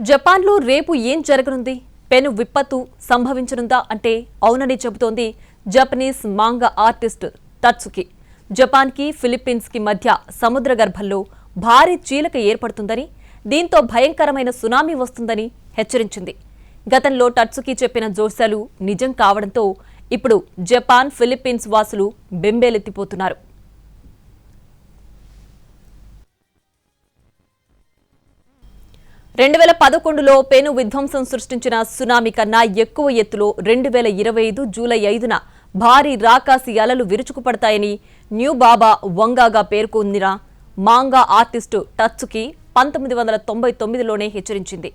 జపాన్లో రేపు ఏం జరగనుంది? పెను విపత్తు సంభవించనుందా అంటే అవునని చెబుతోంది జపనీస్ మాంగా ఆర్టిస్ట్ తత్సుకి. జపాన్కి ఫిలిప్పీన్స్కి మధ్య సముద్ర గర్భంలో భారీ చీలక ఏర్పడుతుందని దీంతో భయంకరమైన సునామీ వస్తుందని హెచ్చరించింది. గతంలో టట్సుకి చెప్పిన జోస్యాలు నిజం కావడంతో ఇప్పుడు జపాన్ ఫిలిప్పీన్స్ వాసులు బెంబేలెత్తిపోతున్నారు. రెండు వేల పదకొండులో పెను విధ్వంసం సృష్టించిన సునామీ కన్నా ఎక్కువ ఎత్తులో రెండు వేల ఇరవై ఐదు జూలై ఐదున భారీ రాకాసి అలలు విరుచుకుపడతాయని న్యూ బాబా వంగాగా పేర్కొందిన మాంగా ఆర్టిస్టు టచ్కి పంతొమ్మిది వందల తొంభై తొమ్మిదిలోనే హెచ్చరించింది.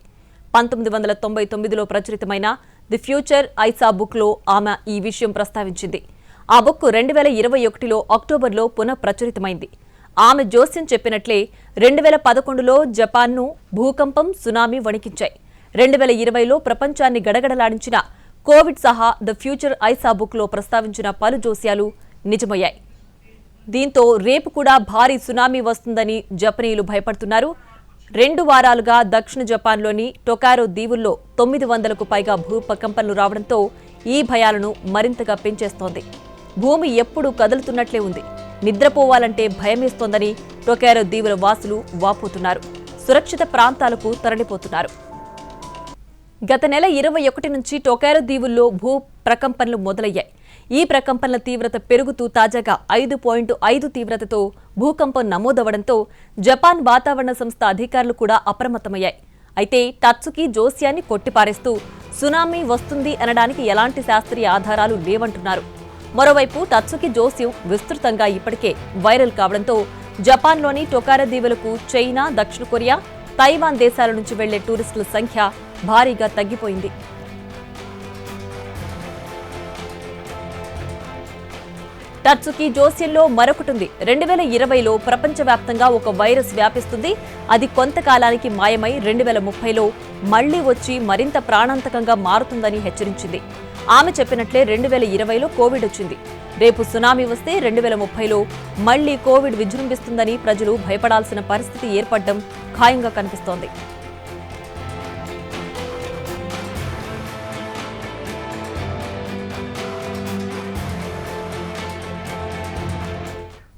పంతొమ్మిది వందల తొంభై తొమ్మిదిలో ప్రచురితమైన ది ఫ్యూచర్ ఐసా బుక్లో ఆమె ఈ విషయం ప్రస్తావించింది. ఆ బుక్ రెండు వేల ఇరవై ఒకటిలో అక్టోబర్లో పునః ప్రచురితమైంది ఆమె జోస్యం చెప్పినట్లే రెండు వేల పదకొండులో జపాన్ను భూకంపం సునామీ వణికించాయి. రెండు వేల ఇరవైలో ప్రపంచాన్ని గడగడలాడించిన కోవిడ్ సహా ద ఫ్యూచర్ ఐసా బుక్లో ప్రస్తావించిన పలు జోస్యాలు నిజమయ్యాయి. దీంతో రేపు కూడా భారీ సునామీ వస్తుందని జపనీయులు భయపడుతున్నారు. రెండు వారాలుగా దక్షిణ జపాన్లోని టొకారో దీవుల్లో తొమ్మిది వందలకు పైగా భూకంపనలు రావడంతో ఈ భయాలను మరింతగా పెంచేస్తోంది. భూమి ఎప్పుడూ కదులుతున్నట్లే ఉంది. నిద్రపోవాలంటే భయమేస్తోందని టొకారో దీవుల వాసులు వాపోతున్నారు. సురక్షిత ప్రాంతాలకు తరలిపోతున్నారు. గత నెల ఇరవై ఒకటి నుంచి టొకారో దీవుల్లో భూ ప్రకంపనలు మొదలయ్యాయి. ఈ ప్రకంపనల తీవ్రత పెరుగుతూ తాజాగా ఐదు పాయింట్ ఐదు తీవ్రతతో భూకంపం నమోదవడంతో జపాన్ వాతావరణ సంస్థ అధికారులు కూడా అప్రమత్తమయ్యాయి. అయితే టత్సుకి జోస్యాన్ని కొట్టిపారేస్తూ సునామీ వస్తుంది అనడానికి ఎలాంటి శాస్త్రీయ ఆధారాలు లేవంటున్నారు. మరోవైపు టత్సుకి జోస్యం విస్తృతంగా ఇప్పటికే వైరల్ కావడంతో జపాన్లోని టొకారా దీవులకు చైనా దక్షిణ కొరియా తైవాన్ దేశాల నుంచి వెళ్ళే టూరిస్టుల సంఖ్య భారీగా తగ్గిపోయింది. టర్చుకి జోస్యంలో మరొకటుంది. రెండు వేల ఇరవైలో ప్రపంచవ్యాప్తంగా ఒక వైరస్ వ్యాపిస్తుంది. అది కొంతకాలానికి మాయమై రెండు వేల ముప్పైలో మళ్ళీ వచ్చి మరింత ప్రాణాంతకంగా మారుతుందని హెచ్చరించింది. ఆమె చెప్పినట్లే రెండు వేల ఇరవైలో కోవిడ్ వచ్చింది. రేపు సునామీ వస్తే రెండు వేల ముప్పైలో మళ్ళీ కోవిడ్ విజృంభిస్తుందని ప్రజలు భయపడాల్సిన పరిస్థితి ఏర్పడడం ఖాయంగా కనిపిస్తోంది.